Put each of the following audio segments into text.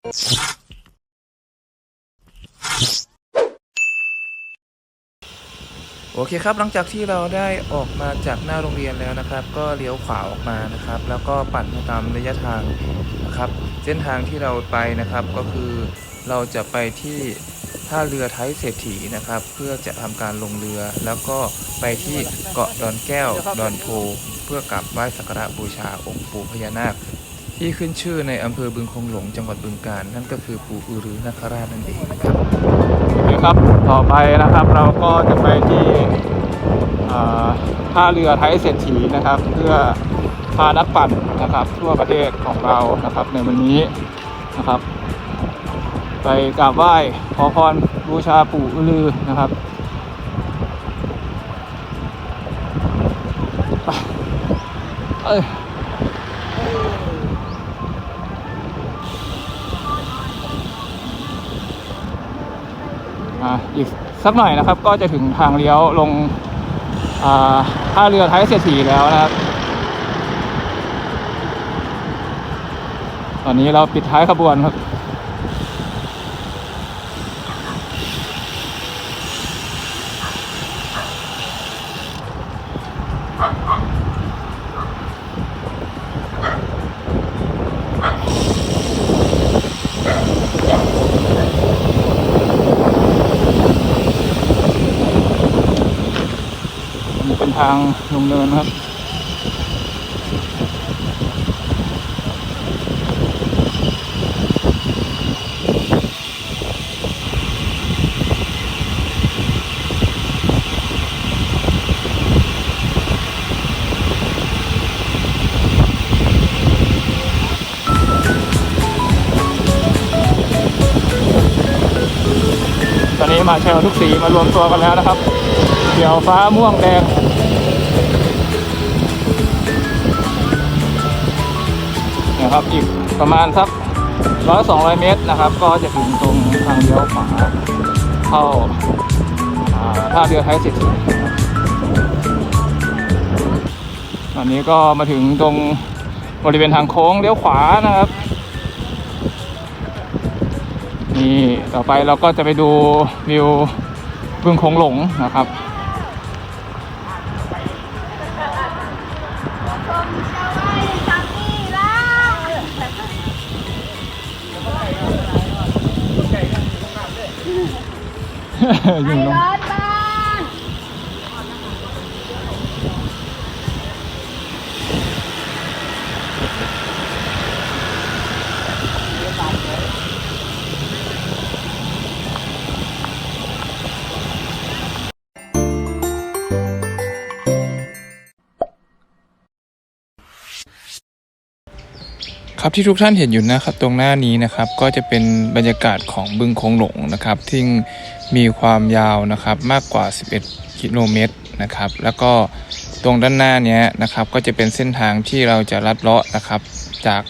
โอเคครับหลังจากที่เราได้ออกมาจากหน้าโรงเรียนแล้วนะครับ ก็เลี้ยวขวาออกมานะครับ แล้วก็ปั่นไปตามระยะทางนะครับ เส้นทางที่เราไปนะครับก็คือเราจะไปที่ท่าเรือไทยเศรษฐีนะครับ เพื่อจะทำการลงเรือแล้วก็ไปที่เกาะดอนแก้วดอนโพ เพื่อกราบไหว้สักการะบูชาองค์ปู่พญานาค ที่ขึ้นชื่อในอำเภอบึงคงหลงจังหวัดบึงกาฬนั่นก็คือปู่อือรือนาคราชนั่นเองนะครับโอเคครับต่อไปนะครับเราก็จะไปที่ท่าเรือไทยเศรษฐีนะครับ เพื่อพานักปั่นนะครับ ทั่วประเทศของเรานะครับ ในวันนี้นะครับ ไปกราบไหว้ขอพรบูชาปู่อือลือนะครับเอ้ย อีกสักหน่อยนะครับ ก็จะถึงทางเลี้ยวลงท่าเรือไทยเศรษฐีแล้วนะครับ ตอนนี้เราปิดท้ายขบวนครับ ทางลงเนินครับ ตอนนี้มาเชลทุกสีมารวมตัวกันแล้วนะครับเขียวฟ้าม่วงแดง นะครับ อีกประมาณสักร้อยสองร้อยเมตรนะครับ ก็จะถึงตรงทางเลี้ยวขวาเข้าท่าเรือไทยเศรษฐีนะครับตอนนี้ก็มาถึงตรงบริเวณทางโค้งเลี้ยวขวานะครับ นี่ต่อไปเราก็จะไปดูวิวบึงโขงหลงนะครับ ยิงลงครับที่ทุกท่านเห็นอยู่นะครับตรงหน้านี้นะครับก็จะเป็นบรรยากาศของบึงโขงหลงนะครับที่ มีความยาวนะครับมากกว่า 11 กิโลเมตรนะครับ แล้วก็ตรงด้านหน้านี้นะครับก็จะเป็นเส้นทางที่เราจะลัดเลาะนะครับ จาก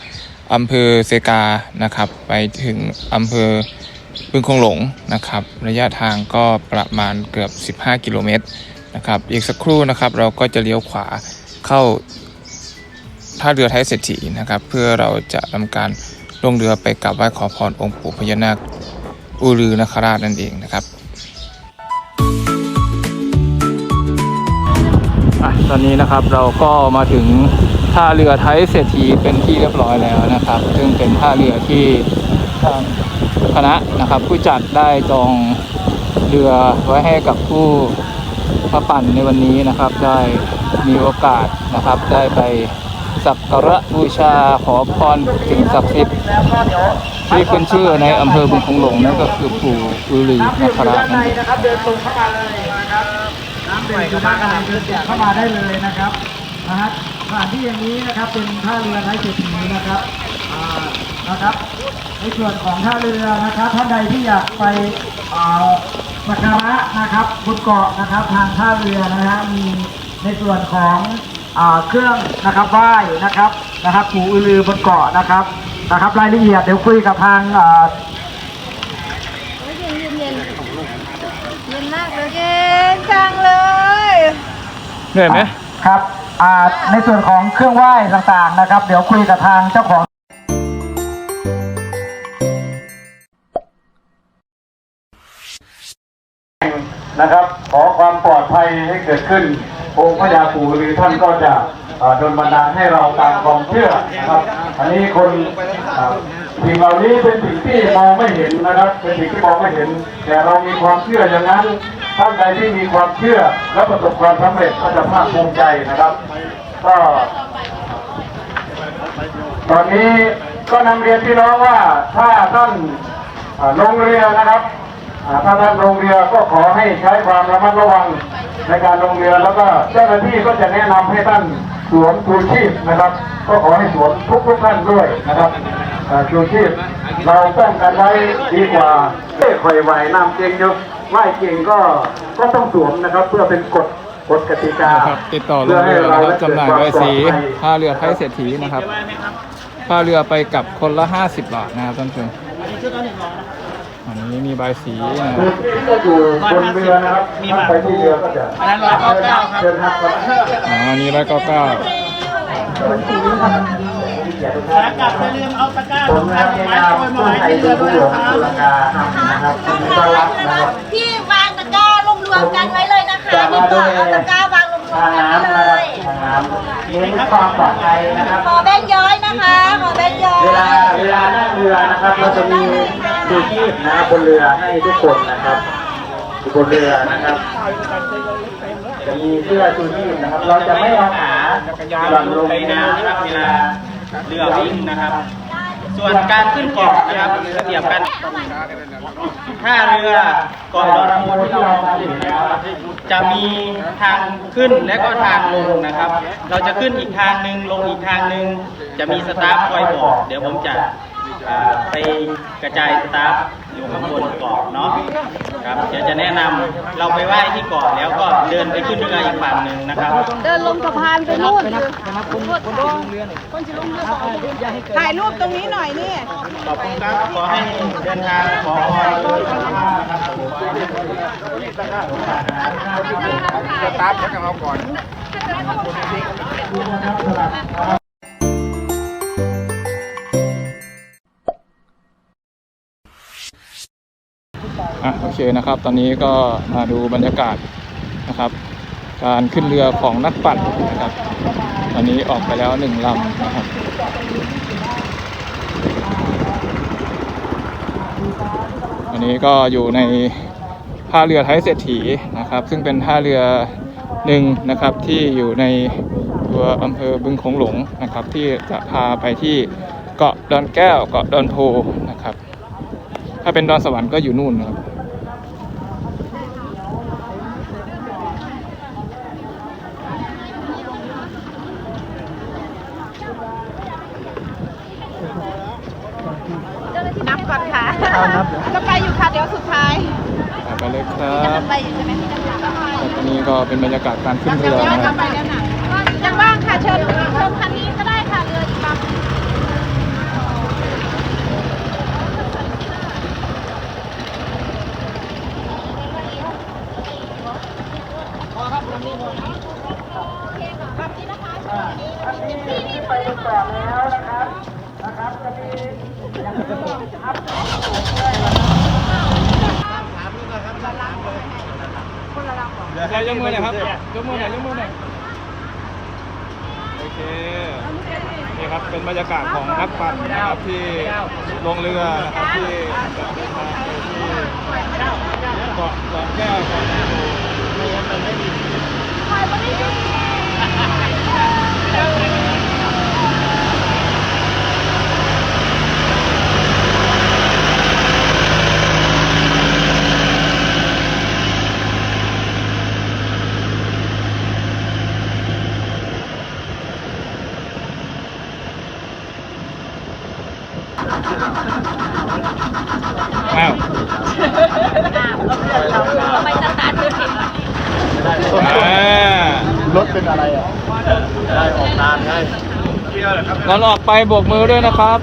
อำเภอเซกานะครับ ไปถึงอำเภอบึงโขงหลงนะครับ ระยะทางก็ประมาณเกือบ 15 กิโลเมตรนะครับ อีกสักครู่นะครับเราก็จะเลี้ยวขวาเข้าท่าเรือไทยเศรษฐีนะครับ เพื่อเราจะทำการลงเรือไปกราบไหว้ขอพรองค์ปู่พญานาค อูลือนคราชนั่นเองนะครับอตอนนี้นะครับเราก็มาถึงท่าเรือไทยเศรษฐีเป็นที่เรียบร้อยแล้วนะครับ ซึ่งเป็นท่าเรือที่ทางคณะนะครับผู้จัดได้จองเรือไว้ให้กับผู้มาปั่นในวันนี้นะครับได้มีโอกาสนะครับได้ไปสักการะบูชาขอพรสิ่งศักดิ์สิทธิ์ ที่ขึ้นชื่อในอำเภอบึงคงหลงนั่นก็คือปู่อือลือนาคราชนั่นเองนะครับ เดินตรงเข้ามาเลยนะครับน้ำเดินเข้ามากันเดินเข้ามาได้เลยนะครับนะฮะสถานที่อย่างนี้นะครับเป็นท่าเรือไร้เศรษฐีนะครับนะครับ ในส่วนของท่าเรือนะครับท่านใดที่อยากไปอ่าสักการะนะครับบนเกาะนะครับทางท่าเรือนะฮะมีในส่วนของอ่าเครื่องนะครับไหว้นะครับนะครับปู่อือลือบนเกาะนะครับ นะครับรายละเอียดเดี๋ยวคุยกับทางเย็นเย็นเย็นเย็นมากเลยเย็นจังเลยเหนื่อยไหมครับในส่วนของเครื่องไหว้ต่างๆนะครับ เดี๋ยวคุยกับทางเจ้าของนะครับ ขอความปลอดภัยให้เกิดขึ้นองค์พระยาปู่ท่านก็จะ โดนบันดาลให้เราตามความเชื่อนะครับ อันนี้คนสิ่งเหล่านี้เป็นสิ่งที่มองไม่เห็นนะครับ เป็นสิ่งที่มองไม่เห็น แต่เรามีความเชื่ออย่างนั้นท่านใดที่มีความเชื่อและประสบความสำเร็จก็จะภาคภูมิใจนะครับก็ตอนนี้ก็นำเรียนพี่น้องว่าถ้าท่านลงเรือนะครับถ้าท่านลงเรือก็ขอให้ใช้ความระมัดระวังในการลงเรือแล้วก็เจ้าหน้าที่ก็จะแนะนำให้ท่าน สวมชูชีพนะครับ ก็ขอให้สวมทุกทุกๆท่านด้วยนะครับอ่าชูชีพเราป้องกันไว้ดีกว่าเอ้ยคอยไหวน้ำเก่งอยู่ไหวเก่งก็ก็ต้องสวมนะครับ เพื่อเป็นกฎกฎกติกานะครับติดต่อลงเรือนะครับจำหน่ายใบสีท่าเรือไทยเศรษฐีนะครับค่าเรือไปกลับคนละ 50 บาทนะครับท่านผู้ชมอั นนี้มีใบสีนะคคืรัอบที่ก็อยู่บนเรือนะครับถ้าไปที่เรือก็จะอันนั้นร้อยเก้าเก้าครับ เชิญครับอ๋ออันนี้ร้อยเก้าเก้ากลับไปลืมเอาตะกร้าผมนะครับในนามผู้ไทยดูหลวงตุลาการนะครับยินดีต้อนรับนะครับ ที่วางตะกร้ารวมๆกันไว้เลยนะคะนี่ก็เอาตะกร้าวางรวมทางๆกันน้ำไว้นะเลครับย ทางน้ำเน้นความปลอดภัยนะครับ ขอแบงค์ย้อยนะคะ ขอแบงค์ย้อยเวลาเวลานั่งเรือนะครับ เราจะมี ชูชีพนะบนเรือให้ทุกคนนะครับบนเรือนะครับ จะมีเสื้อชูชีพนะครับ เราจะไม่เอาขาหย่นลงในน้ำนะครับเวลาเรือวิ่งนะครับ ส่วนการขึ้นเกาะนะครับเทียบกันท่าเรือเกาะดอนมูลที่เราเห็นนะครับจะมีทางขึ้นและก็ทางลงนะครับ เราจะขึ้นอีกทางหนึ่งลงอีกทางหนึ่งจะมีสตาฟคอยบอก เดี๋ยวผมจะ ไปกระจายสตาฟอยู่ข้างบนเกาะเนาะครับเดี๋ยวจะแนะนำเราไปไหว้ที่เกาะแล้วก็เดินไปขึ้นเรืออีกฝั่งหนึ่งนะครับเดินลงสะพานไปนู่นถ่ายรูปตรงนี้หน่อยนี่ขอบคุณครับขอให้เดินทางขอพรด้วยสตาร์ทแล้วกันเอาก่อน อะโอเคนะครับ ตอนนี้ก็มาดูบรรยากาศนะครับ การขึ้นเรือของนักปั่นนะครับตอนนี้ออกไปแล้วหนึ่งลำนะครับอันนี้ก็อยู่ในท่าเรือไทยเศรษฐีนะครับ ซึ่งเป็นท่าเรือหนึ่งนะครับที่อยู่ในตัวอำเภอบึงโขงหลงนะครับ ที่จะพาไปที่เกาะดอนแก้วเกาะดอนโพนะครับ ถ้าเป็นดอนสวรรค์ก็อยู่นู่นนะครับก่อนค่ะ จะไปอยู่ค่ะ เดี๋ยวสุดท้าย ไป เลยครัจะบไปอยู่ใช่ไหมตอนนี้ก็เป็นบรรยากาศการขึ้นเรือนะครับไปแล้วนะยังว่างค่ะเชิญเชิญคันนี้ก็ได้ค่ะเรืออีกลำใครย กมือหน่อยครับยกมือหน่อยยกมือหน่อยโอเคนี่ครับเป็นบรรยากาศของนักปั่นนะครับที่ลงเรือนะครับที่จะเดินทางไปที่เกาะดอนแก้วเกาะดอนโพอ้าว ไปสตาร์ทคือเห็น อ่าร ถเป็นอะไรอะ ได้ออกนานไง ก่อนออกไปโบกมือด้วยนะครับ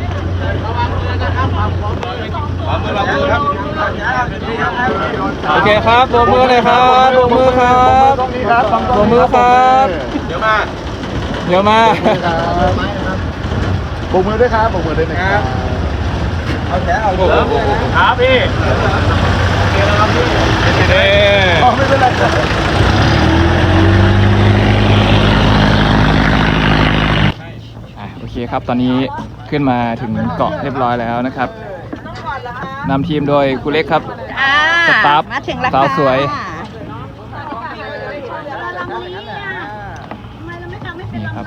โอเคครับโบกมือเลยครับโบกมือครับโบกมือครับเดี๋ยวมาเดี๋ยวมาปกมือด้วยครับปกมือด้วยนะครับเอาแถวเอาโอ้โหครับพี่ ค เด้ ไม่เป็นไรครับ อะโอเคครับ ตอนนี้ขึ้นมาถึงเกาะเรียบร้อยแล้วนะครับนำทีมโดยครูเล็กครับ อ่าสตาฟมาถึงแล้วสาวค่ะสวยนี่ครับ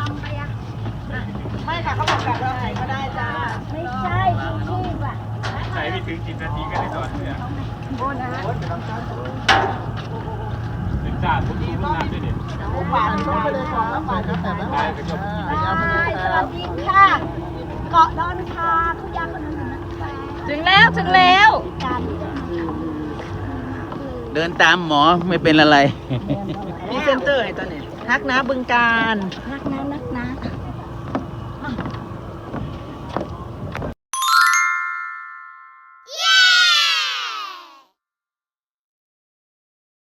ไม่ค่ะเขาบอกแบบเราไหนก็ได้จ้าไม่ใช่จริงๆว่ะ ใช้ไม่ถึงสิบนาทีก็ได้จอดเนี่ยโบนะเป็น จ้าทุกทีทุกด้วยเนี่ยหวานไปเลยค่ะหวานตั้งแต่ใช่สวัสดีค่ะ เกาะดอนคาคุณยาคนนั้นถึงแล้วถึงแล้วเดินตามหมอไม่เป็นอะไร มีเซ็นเตอร์ไอ้ตอนนี้ฮักนะบึงการฮักนะ